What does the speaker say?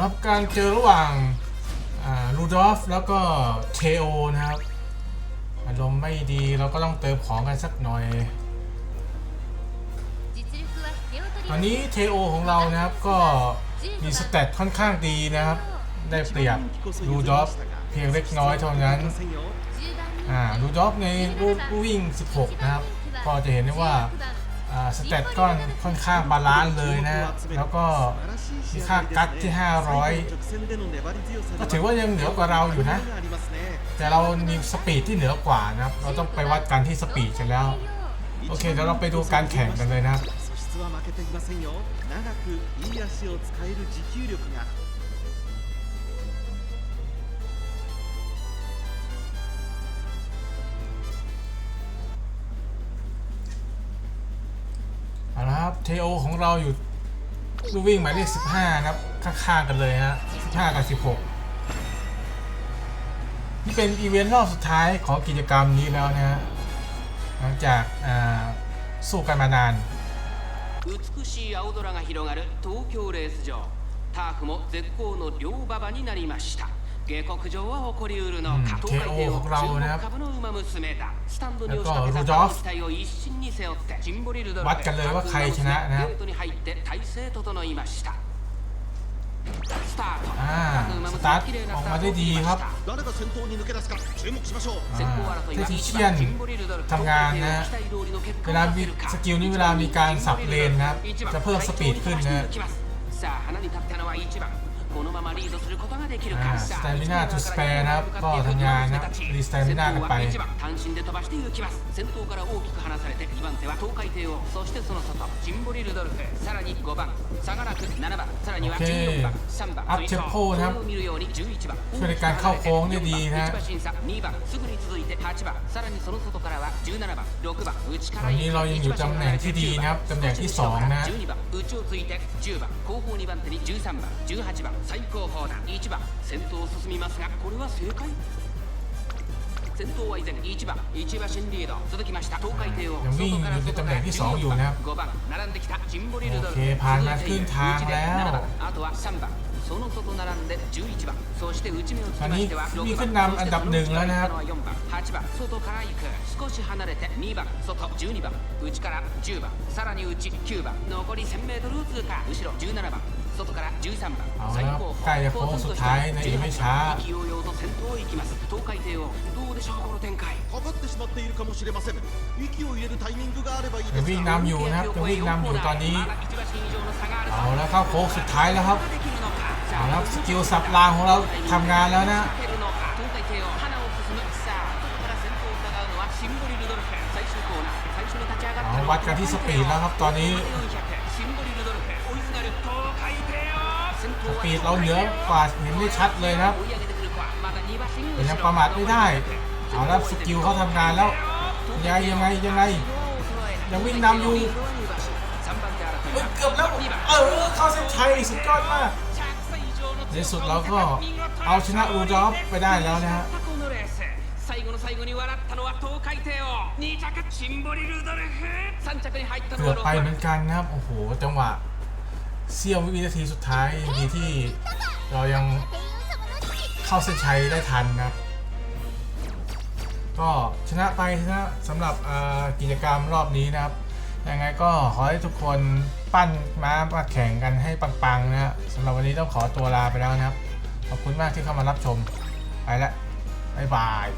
ครับการเจอระหว่างรูดอฟแล้วก็เคโอนะครับ อารมณ์ไม่ดีเราก็ต้องเติมของกันสักหน่อย ตอนนี้เทโอของเรานะครับก็มีสเตตค่อนข้างดีนะครับ ได้เปรียบรูดอฟเพียงเล็กน้อยเท่านั้นรูดอฟในรูปวิ่ง 16 นะครับ ก็จะเห็นได้ว่า สเตตก็ค่อนข้างบาลานซ์เลยนะ แล้วก็มีค่ากัดที่ 500 ก็ถือว่ายังเหนือกว่าเราอยู่นะ แต่เรามีสปีดที่เหนือกว่านะครับ เราต้องไปวัดกันที่สปีดกันแล้ว โอเคเดี๋ยวเราไปดูการแข่งกันเลยนะครับ เอาละครับเทโอของเราอยู่ลูกวิ่งหมายเลข15 นะครับ ข้างๆกันเลยฮะ15 กับ 16 นี่เป็นอีเวนต์รอบสุดท้ายของกิจกรรมนี้แล้วนะฮะหลังจากอ่าสู้กันมานาน 美しい青空が広がる東京レース場ターフも絶好の両馬場になりました 下克上は起こりうるのか、うん東海帝 KO 王ของเรานะครับ 注目株の馬娘だスタンドに押しแล้วก็かけた ルドルフ期待を一身に背負ってジンボリルドルフ วัดกันเลยว่าใครชนะนะครับ ゲートに入って体勢整いましたスタート อ่า 各馬 ส 娘 ตาร์ท 綺麗な ออก スタ มา ート ได้ を切 ดี りま ครับ した誰が先頭に抜け出すか注目しましょう先行争いは อ่า 1 เท 番 ติ 1 เชี 番 ยน ジンボリルドルフ ทำงานนะ 期待通りの結果 เวลามีสกิลนี้เวลามีการสับเลนนะครับ จะเพิ่มสปีดขึ้นนะ このままリーるとスタミナとスペーなポータニャーなスタミナがパイ単身で飛ばして行きます。先頭から大きく離されて2番手は東海帝王そしてその外ジンボリルドルフさらに5番差がなく7番さらには14番3番アッチポーな。見るように11番それから顔コーンでいいな。2番すぐに続いて8番さらにその外からは17番6番内から1番1番離れて10番。内をついて10番後方2番手に13番18番最高峰だ1番先頭を進みますがこれは正解先頭は依然1番1馬身リード続きました東海帝王ยังวิ่งอยู่ในตำแหน่งที่สองอยู่นะครับ 5番並んできたジンボリルドルโอเคผ่านมาครึ่งทางแล้ว 7番あとは3番その外並んで11番そして内目をつきましては ตอนนี้ 6 ขึ้น 番 นำอันดับหนึ่งแล้วนะครับ 4番8番外から行く少し離れて2番外12番内から10番さらに内9番残り 1000m を通過後ろ17番 外から13番 เอา 最 แล้ว 高峰 ใกล้จะโค้งสุดท้ายในอีกไม่ช้า 勢いようと先頭を行きます東海帝王どうでしょうこの展開かかってしまっているかもしれません息を入れるタイミングがあればいいで ยัง す วิ่ง が นำอยู่นะครับยังวิ่งนำอยู่ตอนนี้ まだ1馬身以上の差がある เอาแล้วเข้าโค้งสุดท้ายแล้วครับ できるのか เอาแล้วสกิลสับรางของเราทำงานแล้วนะ 避けるのか東海帝王花を進むさあ外から先頭を疑うのはシンボリルドルフ最終コーナー最初に立ち上がった เอา の วัดกันที่สปีดแล้วครับตอนนี้ ส 頭は ปีดเราเหนือกว่าเห็นได้ชัดเลยนะครับ 追い上げてくるかまだ2馬身 แต่ยังประมาทไม่ได้ เอาแล้วสกิลเขาทำงานแล้ว ยังไงยังไงยังไง ยังวิ่งนำอยู่ เฮ้ยเกือบแล้ว เออเข้าเส้นชัยสุดยอดมาก ในที่สุดเราก็เอาชนะอูดอฟไปได้แล้วนะฮะ 最後の最後に笑ったのは東海帝王2着シンボリルドルフ3着に入ったの เกือบ は ไป 6 เหมื 番 อนกันนะครับ โอ้โห จังหวะ เสี้ยววินาทีสุดท้ายดีที่เรายังเข้าเส้นชัยได้ทันนะครับ ก็ชนะไปชนะสำหรับกิจกรรมรอบนี้นะครับ ยังไงก็ขอให้ทุกคนปั้นม้ามาแข่งกันให้ปังๆนะฮะสำหรับวันนี้ต้องขอตัวลาไปแล้วนะครับ ขอบคุณมากที่เข้ามารับชม ไปละบ๊ายบาย